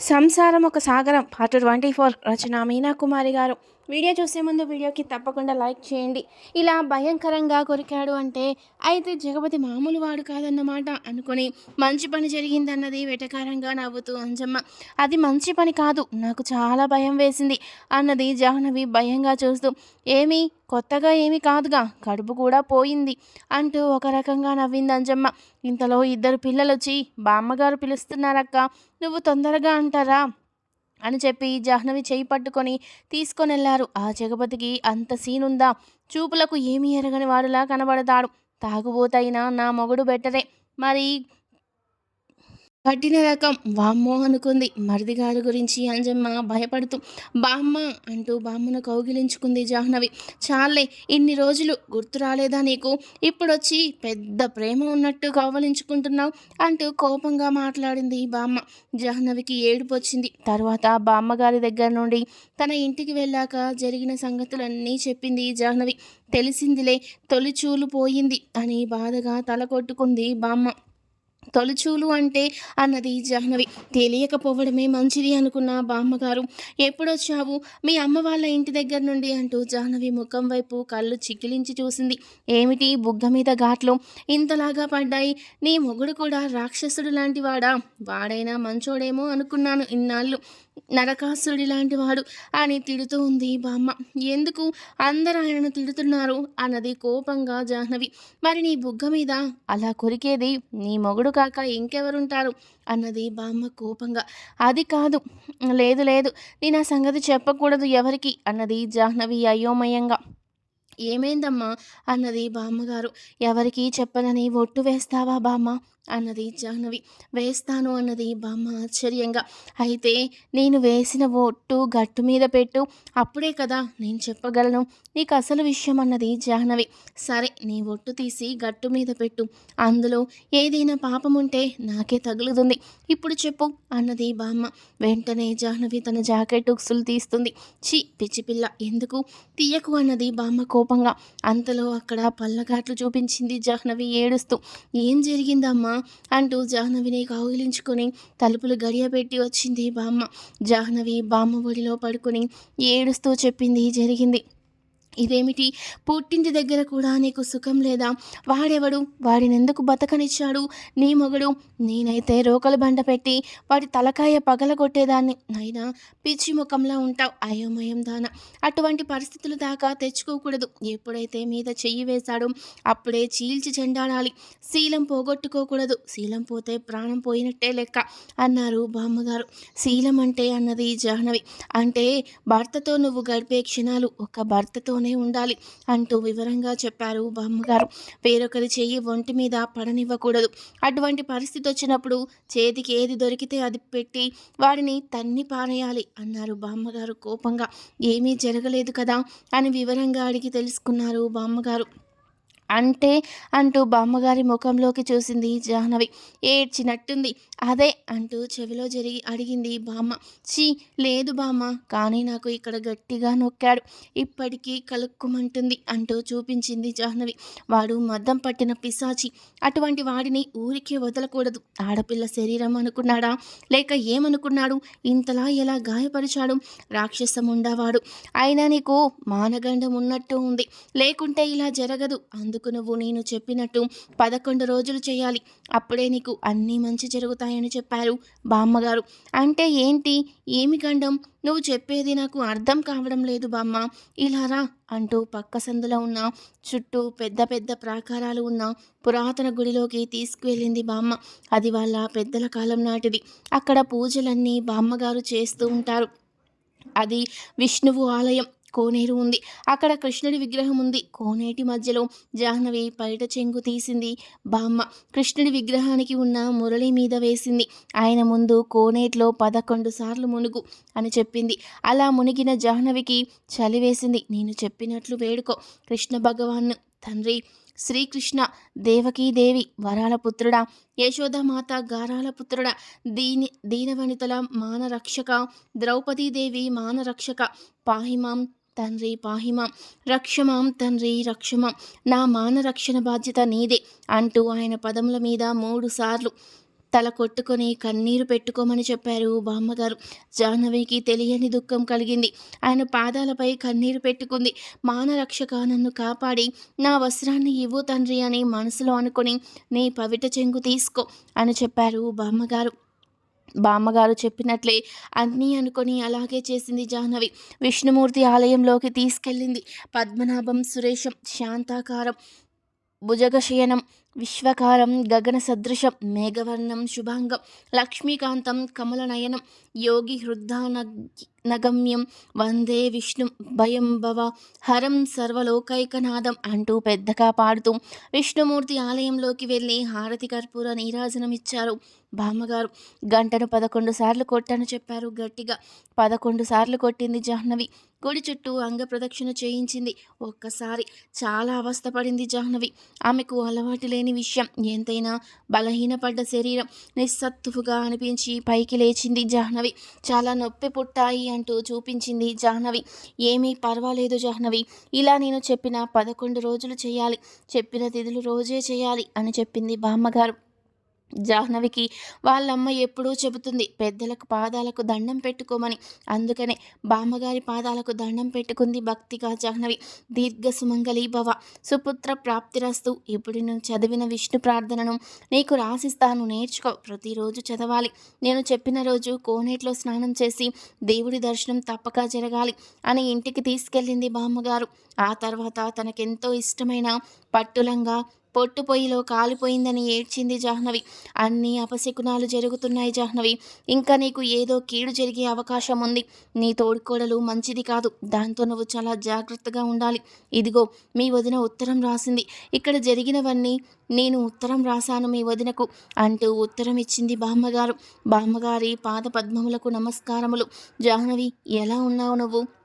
సంసారం ఒక సాగరం. పార్ట్ ట్వంటీ ఫోర్ రచన మీనా కుమారి గారు. వీడియో చూసే ముందు వీడియోకి తప్పకుండా లైక్ చేయండి. ఇలా భయంకరంగా కొరికాడు అంటే అయితే జగపతి మామూలు వాడు కాదన్నమాట అనుకుని మంచి పని జరిగిందన్నది వెటకారంగా నవ్వుతూ అంజమ్మ అది మంచి పని కాదు నాకు చాలా భయం వేసింది అన్నది జాహ్నవి భయంగా చూస్తూ ఏమి కొత్తగా ఏమీ కాదుగా కడుపు కూడా పోయింది అంటూ ఒక రకంగా నవ్వింది అంజమ్మ. ఇంతలో ఇద్దరు పిల్లలు వచ్చి బామ్మగారు పిలుస్తున్నారక్క నువ్వు తొందరగా అంటారా? అని చెప్పి జాహ్నవి చేయి పట్టుకొని తీసుకొని వెళ్ళారు. ఆ జగపతికి అంత సీనుందా చూపులకు ఏమీ ఎరగని వాడులా కనబడతాడు. తాగుబోతైనా నా మొగుడు బెటరే. మరి కట్టిన రకం. వామ్మో అనుకుంది. మరిదిగారి గురించి అంజమ్మ భయపడుతూ బామ్మ అంటూ బామ్మను కౌగిలించుకుంది జాహ్నవి. చాలే ఇన్ని రోజులు గుర్తు రాలేదా నీకు? ఇప్పుడొచ్చి పెద్ద ప్రేమ ఉన్నట్టు కౌవలించుకుంటున్నావు అంటూ కోపంగా మాట్లాడింది బామ్మ. జాహ్నవికి ఏడుపు వచ్చింది తర్వాత బామ్మగారి దగ్గర నుండి తన ఇంటికి వెళ్ళాక జరిగిన సంగతులన్నీ చెప్పింది జాహ్నవి. తెలిసిందిలే తొలిచూలు పోయింది అని బాధగా తల కొట్టుకుంది బామ్మ. తొలిచూలు అంటే అన్నది జాహ్నవి. తెలియకపోవడమే మంచిది అనుకున్న బామ్మగారు. ఎప్పుడొచ్చావు? మీ అమ్మ వాళ్ళ ఇంటి దగ్గర నుండి అంటూ జాహ్నవి ముఖం వైపు కళ్ళు చిక్కిలించి చూసింది. ఏమిటి బుగ్గ మీద ఘాట్లు ఇంతలాగా పడ్డాయి? నీ మొగుడు కూడా రాక్షసుడు లాంటి వాడా వాడైనా మంచోడేమో అనుకున్నాను ఇన్నాళ్ళు. నరకాసుడి లాంటి వాడు అని తిడుతూ ఉంది బామ్మ. ఎందుకు అందరూ ఆయనను తిడుతున్నారు? అన్నది కోపంగా జాహ్నవి. మరి నీ బుగ్గ మీద అలా కొరికేది నీ మొగుడు కాక ఇంకెవరుంటారు? అన్నది బామ్మ కోపంగా. అది కాదు. లేదు లేదు. నేను ఆ సంగతి చెప్పకూడదు ఎవరికి? అన్నది జాహ్నవి అయోమయంగా. ఏమైందమ్మా? అన్నది బామ్మగారు. ఎవరికీ చెప్పనని ఒట్టు వేస్తావా బామ్మ? అన్నది జాహ్నవి. వేస్తాను అన్నది బామ్మ ఆశ్చర్యంగా. అయితే నేను వేసిన ఒట్టు గట్టు మీద పెట్టు. అప్పుడే కదా నేను చెప్పగలను. నీకు అసలు విషయం అన్నది జాహ్నవి. సరే నీ ఒట్టు తీసి గట్టు మీద పెట్టు. అందులో ఏదైనా పాపం ఉంటే నాకే తగులుతుంది. ఇప్పుడు చెప్పు అన్నది బామ్మ. వెంటనే జాహ్నవి తన జాకెట్ ఉక్సులు తీస్తుంది. చి పిచ్చిపిల్ల ఎందుకు? తీయకు అన్నది బామ్మ కోపంగా. అంతలో అక్కడ పల్లగాట్లు చూపించింది జాహ్నవి ఏడుస్తూ. ఏం జరిగిందమ్మా? అంటూ జాహ్నవిని కౌగిలించుకొని తలుపులు గడియబెట్టి వచ్చింది బామ్మ. జాహ్నవి బామ్మ ఒడిలో పడుకొని ఏడుస్తూ చెప్పింది జరిగింది. ఇదేమిటి? పుట్టింటి దగ్గర కూడా నీకు సుఖం లేదా? వాడెవడు? వాడినెందుకు బతకనిచ్చాడు? నీ మొగడు? నేనైతే రోకలు బండ పెట్టి వాడి తలకాయ పగలగొట్టేదాన్ని. అయినా పిచ్చి ముఖంలో ఉంటావు. అయోమయం దాన. అటువంటి పరిస్థితులు దాకా తెచ్చుకోకూడదు. ఎప్పుడైతే మీద చెయ్యి వేశాడో అప్పుడే చీల్చి చెండాడాలి. శీలం పోగొట్టుకోకూడదు. శీలం పోతే ప్రాణం పోయినట్టే లెక్క అన్నారు బామ్మగారు. శీలం అంటే అన్నది జాహ్నవి. అంటే భర్తతో నువ్వు గడిపే క్షణాలు. ఒక భర్తతోనే ఇంట్లోనే ఉండాలి అంటూ వివరంగా చెప్పారు బామ్మగారు. వేరొకరి చెయ్యి ఒంటి మీద పడనివ్వకూడదు. అటువంటి పరిస్థితి వచ్చినప్పుడు చేతికి ఏది దొరికితే అది పెట్టి వాడిని తన్ని పారేయాలి అన్నారు బామ్మగారు కోపంగా. ఏమీ జరగలేదు కదా అని వివరంగా అడిగి తెలుసుకున్నారు బామ్మగారు. అంటే అంటూ బామ్మగారి ముఖంలోకి చూసింది జాహ్నవి. ఏడ్చినట్టుంది. అదే అంటూ చెవిలో జరిగి అడిగింది బామ్మ. చీ లేదు బామ్మ కానీ నాకు ఇక్కడ గట్టిగా నొక్కాడు. ఇప్పటికీ కలుక్కుమంటుంది అంటూ చూపించింది జాహ్నవి. వాడు మద్దం పట్టిన పిశాచి. అటువంటి వాడిని ఊరికే వదలకూడదు. ఆడపిల్ల శరీరం అనుకున్నాడా? లేక ఏమనుకున్నాడు? ఇంతలా ఎలా గాయపరిచాడు? రాక్షసం ఉండవాడు అయినా నీకు మానగండం ఉన్నట్టు ఉంది. లేకుంటే ఇలా జరగదు. అందుకు అందుకు నువ్వు నేను చెప్పినట్టు పదకొండు రోజులు చేయాలి? అప్పుడే నీకు అన్నీ మంచి జరుగుతాయని చెప్పారు బామ్మగారు. అంటే ఏంటి? ఏమి గండం? నువ్వు చెప్పేది నాకు అర్థం కావడం లేదు బామ్మ. ఇలా రా అంటూ పక్క సందులో ఉన్న చుట్టూ పెద్ద పెద్ద ప్రాకారాలు ఉన్న పురాతన గుడిలోకి తీసుకువెళ్ళింది బామ్మ. అది వాళ్ళ పెద్దల కాలం నాటిది. అక్కడ పూజలన్నీ బామ్మగారు చేస్తూ ఉంటారు. అది విష్ణువు ఆలయం. కోనేరు ఉంది. అక్కడ కృష్ణుడి విగ్రహం ఉంది. కోనేటి మధ్యలో జాహ్నవి పైట చెంగు తీసింది. బామ్మ కృష్ణుడి విగ్రహానికి ఉన్న మురళి మీద వేసింది. ఆయన ముందు కోనేటిలో పదకొండు సార్లు మునుగు అని చెప్పింది. అలా మునిగిన జాహ్నవికి చలి వేసింది. నేను చెప్పినట్లు వేడుకో. కృష్ణ భగవాన్ తండ్రి శ్రీకృష్ణ దేవకీదేవి వరాల పుత్రుడా. యశోదమాత గారాల పుత్రుడా. దీని దీనవనితల మానరక్షక ద్రౌపదీదేవి మానరక్షక పాహిమాం తండ్రి పాహిమాం. రక్షమాం తండ్రి రక్షమాం. నా మాన రక్షణ బాధ్యత నీదే అంటూ ఆయన పదముల మీద మూడు సార్లు తల కొట్టుకొని కన్నీరు పెట్టుకోమని చెప్పారు బామ్మగారు. జాహ్నవికి తెలియని దుఃఖం కలిగింది. ఆయన పాదాలపై కన్నీరు పెట్టుకుంది. మానరక్షక నన్ను కాపాడి నా వస్త్రాన్ని ఇవ్వు తండ్రి అని మనసులో అనుకుని నీ పవిట చెంగు తీసుకో అని చెప్పారు బామ్మగారు. బామ్మగారు చెప్పినట్లే అన్నీ అనుకొని అలాగే చేసింది జాహ్నవి. విష్ణుమూర్తి ఆలయంలోకి తీసుకెళ్ళింది. పద్మనాభం సురేషం శాంతాకారం భుజగశయనం విశ్వకారం గగన సదృశం మేఘవర్ణం శుభాంగం లక్ష్మీకాంతం కమలనయనం యోగి నగమ్యం వందే విష్ణు భయం భవ హరం సర్వలోకైకనాదం అంటూ పెద్దగా పాడుతూ విష్ణుమూర్తి ఆలయంలోకి వెళ్ళి హారతి కర్పూర నీరాజనం ఇచ్చారు బామ్మగారు గంటను పదకొండు సార్లు కొట్టాను చెప్పారు గట్టిగా. పదకొండు సార్లు కొట్టింది జాహ్నవి. గుడి చుట్టూ అంగ ప్రదక్షిణ చేయించింది. ఒక్కసారి చాలా అవస్థపడింది జాహ్నవి. ఆమెకు అలవాటు లేని విషయం. ఎంతైనా బలహీనపడ్డ శరీరం నిస్సత్తువుగా అనిపించి పైకి లేచింది జాహ్నవి. చాలా నొప్పి పుట్టాయి అంటూ చూపించింది జాహ్నవి. ఏమీ పర్వాలేదు జాహ్నవి. ఇలా నేను చెప్పిన పదకొండు రోజులు చేయాలి. చెప్పిన తిథులు రోజే చేయాలి అని చెప్పింది బామ్మగారు. జాహ్నవికి వాళ్ళమ్మ ఎప్పుడూ చెబుతుంది పెద్దలకు పాదాలకు దండం పెట్టుకోమని. అందుకనే బామ్మగారి పాదాలకు దండం పెట్టుకుంది భక్తిగా జాహ్నవి. దీర్ఘ సుమంగళి భవ. సుపుత్ర ప్రాప్తిరస్తు ఇప్పుడు నేను చదివిన విష్ణు ప్రార్థనను నీకు రాసిస్తాను నేర్చుకో. ప్రతిరోజు చదవాలి. నేను చెప్పిన రోజు కోనేట్లో స్నానం చేసి దేవుడి దర్శనం తప్పక జరగాలి అని ఇంటికి తీసుకెళ్ళింది బామ్మగారు. ఆ తర్వాత తనకెంతో ఇష్టమైన పట్టులంగా పొట్టు పొయ్యిలో కాలిపోయిందని ఏడ్చింది జాహ్నవి. అన్ని అపశకునాలు జరుగుతున్నాయి జాహ్నవి. ఇంకా నీకు ఏదో కీడు జరిగే అవకాశం ఉంది. నీ తోడుకోడలు మంచిది కాదు. దాంతో నువ్వు చాలా జాగ్రత్తగా ఉండాలి. ఇదిగో మీ వదిన ఉత్తరం రాసింది. ఇక్కడ జరిగినవన్నీ నేను ఉత్తరం రాశాను మీ వదినకు అంటూ ఉత్తరం ఇచ్చింది బామ్మగారు. బామ్మగారి పాద పద్మములకు నమస్కారములు. జాహ్నవి ఎలా ఉన్నావు నువ్వు?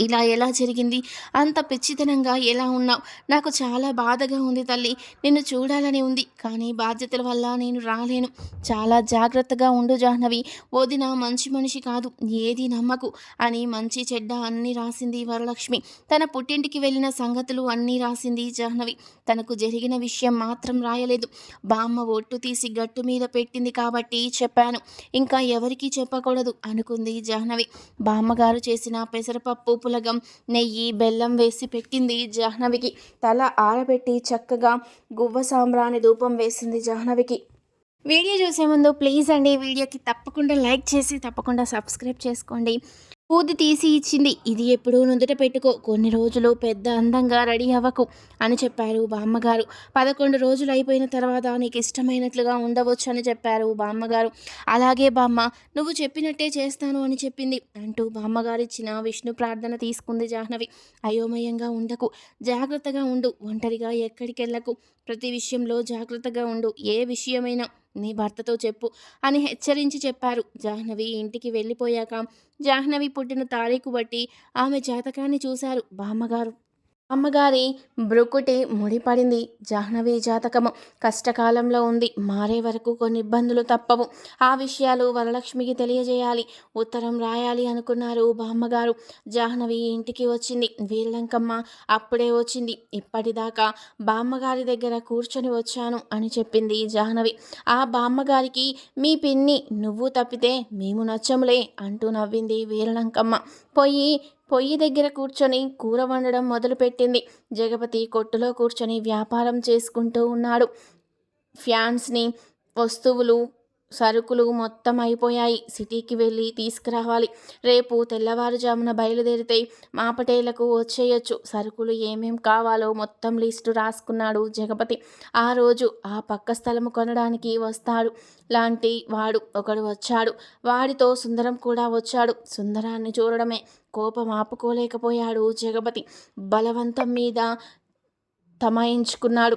ఇలా ఎలా జరిగింది? అంత పిచ్చితనంగా ఎలా ఉన్నావు? నాకు చాలా బాధగా ఉంది తల్లి. నిన్ను చూడాలని ఉంది. కానీ బాధ్యతల వల్ల నేను రాలేను. చాలా జాగ్రత్తగా ఉండు జాహ్నవి. వదిన మంచి మనిషి కాదు. ఏది నమ్మకు? అని మంచి చెడ్డ అన్నీ రాసింది వరలక్ష్మి. తన పుట్టింటికి వెళ్ళిన సంగతులు అన్నీ రాసింది జాహ్నవి. తనకు జరిగిన విషయం మాత్రం రాయలేదు. బామ్మ ఒట్టు తీసి గట్టు మీద పెట్టింది కాబట్టి చెప్పాను. ఇంకా ఎవరికీ చెప్పకూడదు అనుకుంది జాహ్నవి. బామ్మగారు చేసిన పెసరపప్పు పులగం నెయ్యి బెల్లం వేసి పెట్టింది జాహ్నవికి. తల ఆరబెట్టి చక్కగా గువ్వ సాంబ్రాణి ధూపం వేసింది జాహ్నవికి. వీడియో చూసే ముందు ప్లీజ్ అండి వీడియోకి తప్పకుండా లైక్ చేసి తప్పకుండా సబ్స్క్రైబ్ చేసుకోండి. పూది తీసి ఇచ్చింది. ఇది ఎప్పుడూ నుదుట పెట్టుకో. కొన్ని రోజులు పెద్ద అందంగా రెడీ అవ్వకు అని చెప్పారు బామ్మగారు. పదకొండు రోజులు అయిపోయిన తర్వాత నీకు ఇష్టమైనట్లుగా ఉండవచ్చు అని చెప్పారు బామ్మగారు. అలాగే బామ్మ నువ్వు చెప్పినట్టే చేస్తాను అని చెప్పింది అంటూ బామ్మగారు ఇచ్చిన విష్ణు ప్రార్థన తీసుకుంది జాహ్నవి. అయోమయంగా ఉండకు. జాగ్రత్తగా ఉండు. ఒంటరిగా ఎక్కడికి వెళ్ళకు ప్రతి విషయంలో జాగ్రత్తగా ఉండు. ఏ విషయమైనా నీ భర్తతో చెప్పు అని హెచ్చరించి చెప్పారు. జాహ్నవి ఇంటికి వెళ్ళిపోయాక జాహ్నవి పుట్టిన తారీఖు బట్టి ఆమె జాతకాన్ని చూశారు. బామ్మగారు అమ్మగారి బ్రుకుటి ముడిపడింది. జాహ్నవి జాతకము కష్టకాలంలో ఉంది. మారే వరకు కొన్ని ఇబ్బందులు తప్పవు. ఆ విషయాలు వరలక్ష్మికి తెలియజేయాలి. ఉత్తరం రాయాలి అనుకున్నారు బామ్మగారు. జాహ్నవి ఇంటికి వచ్చింది. వీరలంకమ్మ అప్పుడే వచ్చింది. ఇప్పటిదాకా బామ్మగారి దగ్గర కూర్చొని వచ్చాను అని చెప్పింది జాహ్నవి. ఆ బామ్మగారికి మీ పిన్ని నువ్వు తప్పితే మేము నచ్చములే అంటూ నవ్వింది వీరలంకమ్మ. పొయ్యి పొయ్యి దగ్గర కూర్చొని కూర వండడం మొదలుపెట్టింది. జగపతి కొట్టులో కూర్చొని వ్యాపారం చేసుకుంటూ ఉన్నాడు. ఫ్యాన్స్ని వస్తువులు సరుకులు మొత్తం అయిపోయాయి. సిటీకి వెళ్ళి తీసుకురావాలి. రేపు తెల్లవారుజామున బయలుదేరితే మాపటేలకు వచ్చేయచ్చు. సరుకులు ఏమేం కావాలో మొత్తం లిస్టు రాసుకున్నాడు జగపతి. ఆ రోజు ఆ పక్క స్థలము కొనడానికి వస్తాడు. లాంటి వాడు ఒకడు వచ్చాడు. వాడితో సుందరం కూడా వచ్చాడు. సుందరాన్ని చూడడమే కోపం ఆపుకోలేకపోయాడు జగపతి. బలవంతం మీద తమాయించుకున్నాడు.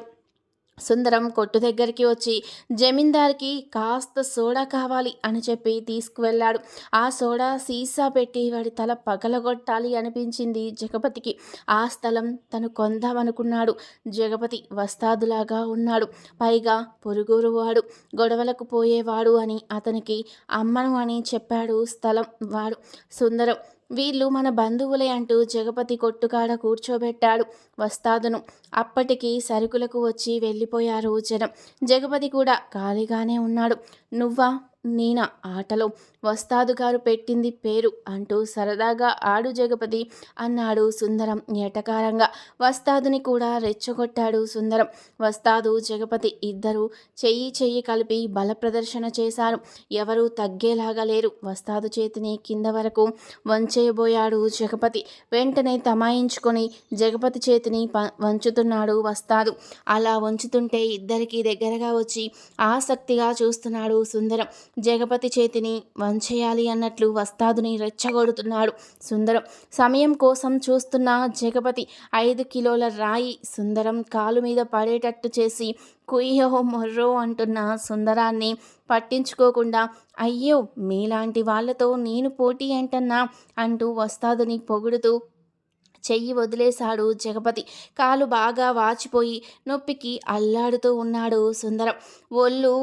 సుందరం కొట్టు దగ్గరికి వచ్చి జమీందార్కి కాస్త సోడా కావాలి అని చెప్పి తీసుకువెళ్ళాడు. ఆ సోడా సీసా పెట్టి వాడి తల పగలగొట్టాలి అనిపించింది జగపతికి. ఆ స్థలం తను కొందామనుకున్నాడు. జగపతి వస్తాదులాగా ఉన్నాడు. పైగా పొరుగురు వాడు గొడవలకు పోయేవాడు అని అతనికి అమ్మను అని చెప్పాడు స్థలం వాడు. సుందరం వీళ్ళు మన బంధువులే అంటూ జగపతి కొట్టుకాడ కూర్చోబెట్టాడు వస్తాదును. అప్పటికి సరుకులకు వచ్చి వెళ్ళిపోయారు జనం. జగపతి కూడా ఖాళీగానే ఉన్నాడు. నువ్వా? నేనా? ఆటలో వస్తాదు గారు పెట్టింది పేరు అంటూ సరదాగా ఆడు జగపతి అన్నాడు సుందరం ఎటకారంగా వస్తాదుని కూడా రెచ్చగొట్టాడు సుందరం. వస్తాదు జగపతి ఇద్దరు చెయ్యి చెయ్యి కలిపి బల ప్రదర్శన చేశారు. ఎవరూ తగ్గేలాగా లేరు. వస్తాదు చేతిని కింద వరకు వంచేయబోయాడు జగపతి. వెంటనే తమాయించుకొని జగపతి చేతిని ప వంచుతున్నాడు వస్తాదు. అలా వంచుతుంటే ఇద్దరికి దగ్గరగా వచ్చి ఆసక్తిగా చూస్తున్నాడు సుందరం. జగపతి చేతిని వంచేయాలి అన్నట్లు వస్తాదుని రెచ్చగొడుతున్నాడు సుందరం. సమయం కోసం చూస్తున్న జగపతి ఐదు కిలోల రాయి సుందరం కాలు మీద పడేటట్టు చేసి కుయ్యో మొర్రో అంటున్న సుందరాన్ని పట్టించుకోకుండా అయ్యో మీలాంటి వాళ్ళతో నేను పోటీ ఏంటన్నా అంటూ వస్తాదుని పొగుడుతూ చెయ్యి వదిలేశాడు జగపతి. కాలు బాగా వాచిపోయి నొప్పికి అల్లాడుతూ ఉన్నాడు సుందరం. ఒళ్ళు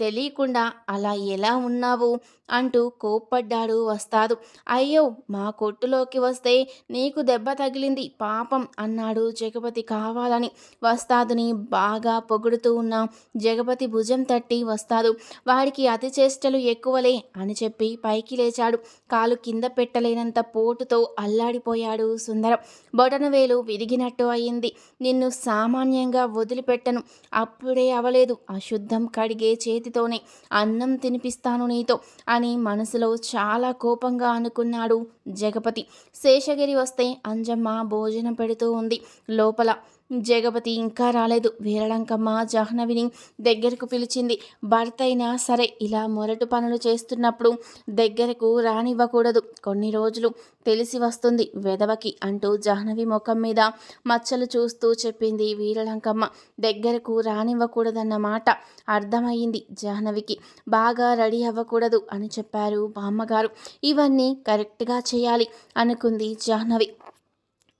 తెలియకుండా అలా ఎలా ఉన్నావు? అంటూ కోప్పడ్డాడు వస్తాదు. అయ్యో మా కొట్టులోకి వస్తే నీకు దెబ్బ తగిలింది పాపం అన్నాడు జగపతి కావాలని. వస్తాదుని బాగా పొగుడుతూ ఉన్న జగపతి భుజం తట్టి వస్తాదు. వాడికి అతి చేష్టలు ఎక్కువలే అని చెప్పి పైకి లేచాడు. కాలు కింద పెట్టలేనంత పోటుతో అల్లాడిపోయాడు సుందరం. బొటనవేలు విరిగినట్టు అయింది. నిన్ను సామాన్యంగా వదిలిపెట్టను. అప్పుడే అవలేదు. అశుద్ధం కడిగే చేతితోనే అన్నం తినిపిస్తాను నీతో. అని మనసులో చాలా కోపంగా అనుకున్నాడు జగపతి. శేషగిరి వస్తే అంజమ్మ భోజనం పెడుతూ ఉంది. లోపల జగపతి ఇంకా రాలేదు. వీరలంకమ్మ జాహ్నవిని దగ్గరకు పిలిచింది. భర్త అయినా సరే ఇలా మొరటు పనులు చేస్తున్నప్పుడు దగ్గరకు రానివ్వకూడదు. కొన్ని రోజులు తెలిసి వస్తుంది వెదవకి అంటూ జాహ్నవి ముఖం మీద మచ్చలు చూస్తూ చెప్పింది వీరలంకమ్మ. దగ్గరకు రానివ్వకూడదన్న మాట అర్థమయ్యింది జాహ్నవికి. బాగా రెడీ అవ్వకూడదు అని చెప్పారు బామ్మగారు. ఇవన్నీ కరెక్ట్గా చేయాలి అనుకుంది జాహ్నవి.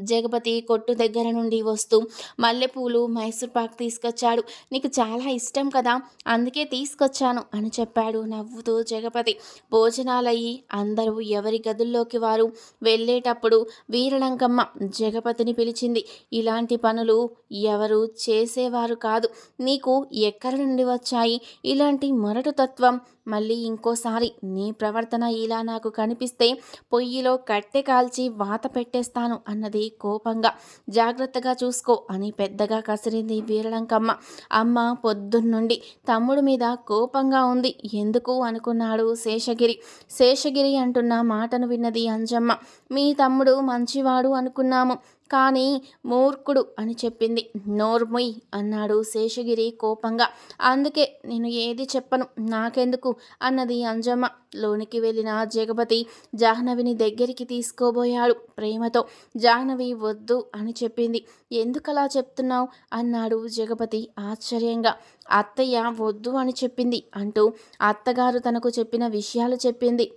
జగపతి కొట్టు దగ్గర నుండి వస్తూ మల్లెపూలు మైసూర్ పాక్ తీసుకొచ్చాడు. నీకు చాలా ఇష్టం కదా అందుకే తీసుకొచ్చాను అని చెప్పాడు నవ్వుతూ జగపతి. భోజనాలయ్యి అందరూ ఎవరి గదుల్లోకి వారు వెళ్ళేటప్పుడు వీరలంకమ్మ జగపతిని పిలిచింది. ఇలాంటి పనులు ఎవరు చేసేవారు కాదు. నీకు ఎక్కడి నుండి వచ్చాయి? ఇలాంటి మొరటు తత్వం మళ్ళీ ఇంకోసారి నీ ప్రవర్తన ఇలా నాకు కనిపిస్తే పొయ్యిలో కట్టె కాల్చి వాత పెట్టేస్తాను అన్నది కోపంగా. జాగ్రత్తగా చూసుకో అని పెద్దగా కసిరింది వీరలంకమ్మ. అమ్మ పొద్దున్నుండి తమ్ముడు మీద కోపంగా ఉంది. ఎందుకు అనుకున్నాడు శేషగిరి. శేషగిరి అంటున్న మాటను విన్నది అంజమ్మ. మీ తమ్ముడు మంచివాడు అనుకున్నాము. కానీ మూర్ఖుడు అని చెప్పింది. నోర్ముయ్ అన్నాడు శేషగిరి కోపంగా. అందుకే నేను ఏది చెప్పను నాకెందుకు? అన్నది అంజమ్మ. లోనికి వెళ్ళిన జగపతి జాహ్నవిని దగ్గరికి తీసుకోబోయాడు ప్రేమతో. జాహ్నవి వద్దు అని చెప్పింది. ఎందుకలా చెప్తున్నావు? అన్నాడు జగపతి ఆశ్చర్యంగా. అత్తయ్య వద్దు అని చెప్పింది అంటూ అత్తగారు తనకు చెప్పిన విషయాలు చెప్పింది.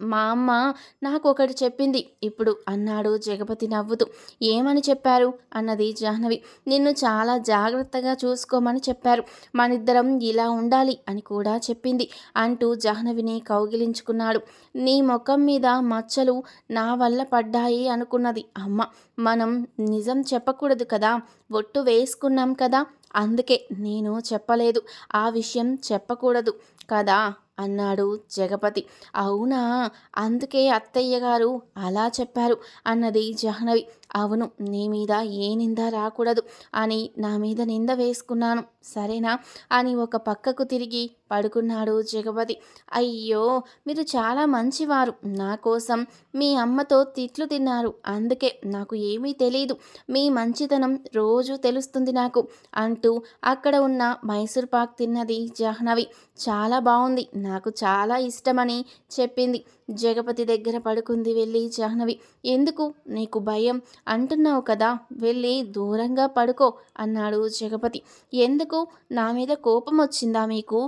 మా అమ్మ నాకు ఒకటి చెప్పింది. ఇప్పుడు అన్నాడు జగపతి నవ్వుతూ. ఏమని చెప్పారు? అన్నది జాహ్నవి. నిన్ను చాలా జాగ్రత్తగా చూసుకోమని చెప్పారు. మనిద్దరం ఇలా ఉండాలి అని కూడా చెప్పింది అంటూ జాహ్నవిని కౌగిలించుకున్నాడు. నీ ముఖం మీద మచ్చలు నా వల్ల పడ్డాయి అనుకున్నది అమ్మ. మనం నిజం చెప్పకూడదు కదా. ఒట్టు వేసుకున్నాం కదా. అందుకే నేను చెప్పలేదు. ఆ విషయం చెప్పకూడదు కదా. అన్నాడు జగపతి. అవునా? అందుకే అత్తయ్య గారు అలా చెప్పారు అన్నది జాహ్నవి. అవును నీ మీద ఏ నింద రాకూడదు అని నా మీద నింద వేసుకున్నాను. సరేనా? అని ఒక పక్కకు తిరిగి పడుకున్నాడు జగపతి. అయ్యో మీరు చాలా మంచివారు. నా కోసం మీ అమ్మతో తిట్లు తిన్నారు. అందుకే నాకు ఏమీ తెలియదు మీ మంచితనం రోజు తెలుస్తుంది నాకు అంటూ అక్కడ ఉన్న మైసూర్ పాక్ తిన్నది జాహ్నవి. చాలా బాగుంది నాకు చాలా ఇష్టమని చెప్పింది. జగపతి దగ్గర పడుకుంది వెళ్ళి జాహ్నవి. ఎందుకు? నీకు భయం అంటున్నావు కదా. వెళ్ళి దూరంగా పడుకో అన్నాడు జగపతి. ఎందుకు? నా మీద కోపం వచ్చిందా మీకు?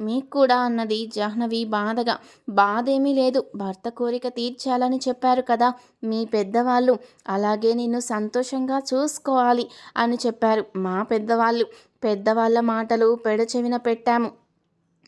మీకు కూడా అన్నది జాహ్నవి బాధగా. బాధేమీ లేదు. భర్త కోరిక తీర్చాలని చెప్పారు కదా. మీ పెద్దవాళ్ళు అలాగే నిన్ను సంతోషంగా చూసుకోవాలి అని చెప్పారు. మా పెద్దవాళ్ళు పెద్దవాళ్ళ మాటలు పెడచెవిన పెట్టాము.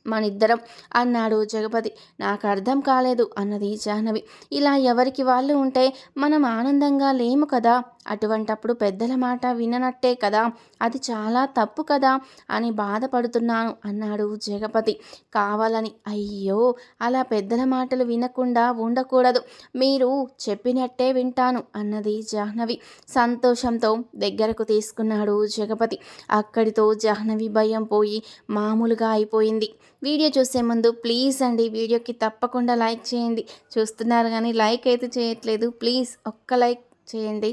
మనిద్దరం అన్నాడు జగపతి. నాకు అర్థం కాలేదు అన్నది జాహ్నవి. ఇలా ఎవరికి వాళ్ళు ఉంటే మనం ఆనందంగా లేము కదా. అటువంటప్పుడు పెద్దల మాట విననట్టే కదా. అది చాలా తప్పు కదా అని బాధపడుతున్నాను అన్నాడు జగపతి. కావాలని అయ్యో అలా పెద్దల మాటలు వినకుండా ఉండకూడదు. మీరు చెప్పినట్టే వింటాను అన్నది జాహ్నవి. సంతోషంతో దగ్గరకు తీసుకున్నాడు జగపతి. అక్కడితో జాహ్నవి భయం పోయి మామూలుగా అయిపోయింది. వీడియో చూసే ముందు ప్లీజ్ అండి వీడియోకి తప్పకుండా లైక్ చేయండి. చూస్తున్నారు కానీ లైక్ అయితే చేయట్లేదు. ప్లీజ్ ఒక్క లైక్ చేయండి.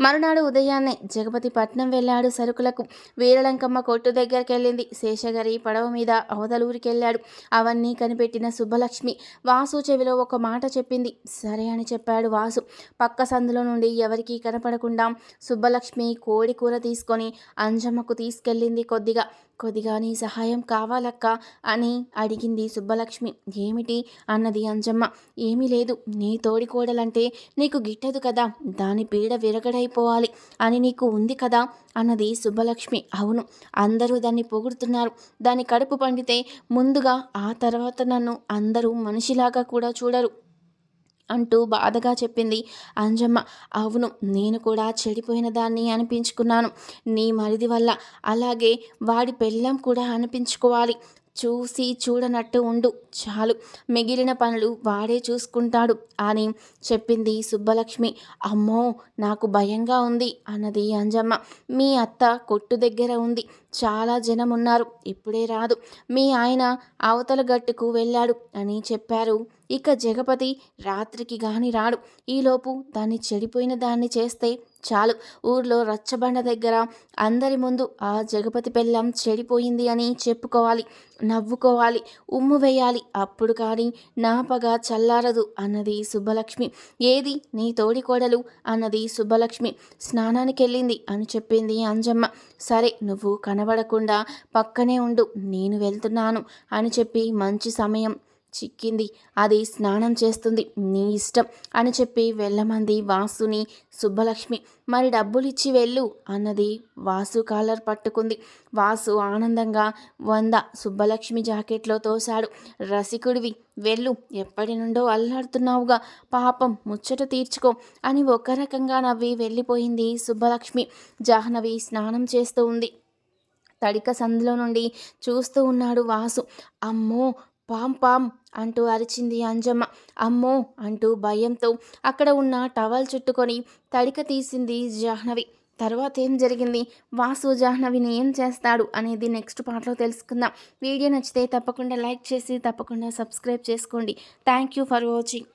మరునాడు ఉదయాన్నే జగపతి పట్నం వెళ్ళాడు సరుకులకు. వీరలంకమ్మ కొట్టు దగ్గరికి వెళ్ళింది శేషగారి పడవ మీద అవతలూరికి వెళ్ళాడు అవన్నీ కనిపెట్టిన సుబ్బలక్ష్మి వాసు చెవిలో ఒక మాట చెప్పింది. సరే అని చెప్పాడు వాసు. పక్క సందులో నుండి ఎవరికీ కనపడకుండా సుబ్బలక్ష్మి కోడి కూర తీసుకొని అంజమ్మకు తీసుకెళ్ళింది కొద్దిగా. కొద్దిగా నీ సహాయం కావాలక్క అని అడిగింది సుబ్బలక్ష్మి. ఏమిటి? అన్నది అంజమ్మ. ఏమీ లేదు. నీ తోడికోడలంటే నీకు గిట్టదు కదా. దాని పీడ విరగడై అయిపోవాలి అని నీకు ఉంది కదా అన్నది సుబ్బలక్ష్మి. అవును అందరూ దాన్ని పొగుడుతున్నారు. దాని కడుపు పండితే ముందుగా ఆ తర్వాత నన్ను అందరూ మనిషిలాగా కూడా చూడరు అంటూ బాధగా చెప్పింది అంజమ్మ. అవును నేను కూడా చెడిపోయిన దాన్ని అనిపించుకున్నాను. నీ మరిది వల్ల అలాగే వాడి పెళ్ళం కూడా అనిపించుకోవాలి. చూసి చూడనట్టు ఉండు. చాలు. మిగిలిన పనులు వాడే చూసుకుంటాడు. అని చెప్పింది సుబ్బలక్ష్మి. అమ్మో నాకు భయంగా ఉంది అన్నది అంజమ్మ. మీ అత్త కొట్టు దగ్గర ఉంది. చాలా జనం ఉన్నారు. ఇప్పుడే రాదు. మీ ఆయన అవతల గట్టుకు వెళ్ళాడు అని చెప్పారు. ఇక జగపతి రాత్రికి గాని రాడు. ఈలోపు దాన్ని చెడిపోయిన దాన్ని చేస్తే చాలు. ఊర్లో రచ్చబండ దగ్గర అందరి ముందు ఆ జగపతి పెళ్ళం చెడిపోయింది అని చెప్పుకోవాలి నవ్వుకోవాలి ఉమ్ము వేయాలి. అప్పుడు కానీ నాపగా చల్లారదు అన్నది సుబ్బలక్ష్మి. ఏది? నీ తోడి కోడలు అన్నది సుబ్బలక్ష్మి. స్నానానికి వెళ్ళింది అని చెప్పింది అంజమ్మ. సరే నువ్వు కనబడకుండా పక్కనే ఉండు నేను వెళ్తున్నాను అని చెప్పి మంచి సమయం చిక్కింది. అది స్నానం చేస్తుంది. నీ ఇష్టం అని చెప్పి వెళ్ళమంది వాసుని సుబ్బలక్ష్మి. మరి డబ్బులిచ్చి వెళ్ళు అన్నది వాసు కాలర్ పట్టుకుంది. వాసు ఆనందంగా వంద సుబ్బలక్ష్మి జాకెట్లో తోశాడు. రసికుడివి వెళ్ళు ఎప్పటి నుండో అల్లాడుతున్నావుగా. పాపం ముచ్చట తీర్చుకో అని ఒక రకంగా నవ్వి వెళ్ళిపోయింది సుబ్బలక్ష్మి. జాహ్నవి స్నానం చేస్తూ ఉంది. తడిక సందులో నుండి చూస్తూ ఉన్నాడు వాసు. అమ్మో పాం పాం అంటూ అరిచింది అంజమ్మ. అమ్మో అంటూ భయంతో అక్కడ ఉన్న టవల్ చుట్టుకొని తడిక తీసింది జాహ్నవి. తర్వాత ఏం జరిగింది? వాసు జాహ్నవిని ఏం చేస్తాడు అనేది నెక్స్ట్ పార్ట్లో తెలుసుకుందాం. వీడియో నచ్చితే తప్పకుండా లైక్ చేసి తప్పకుండా సబ్స్క్రైబ్ చేసుకోండి. Thank you for watching.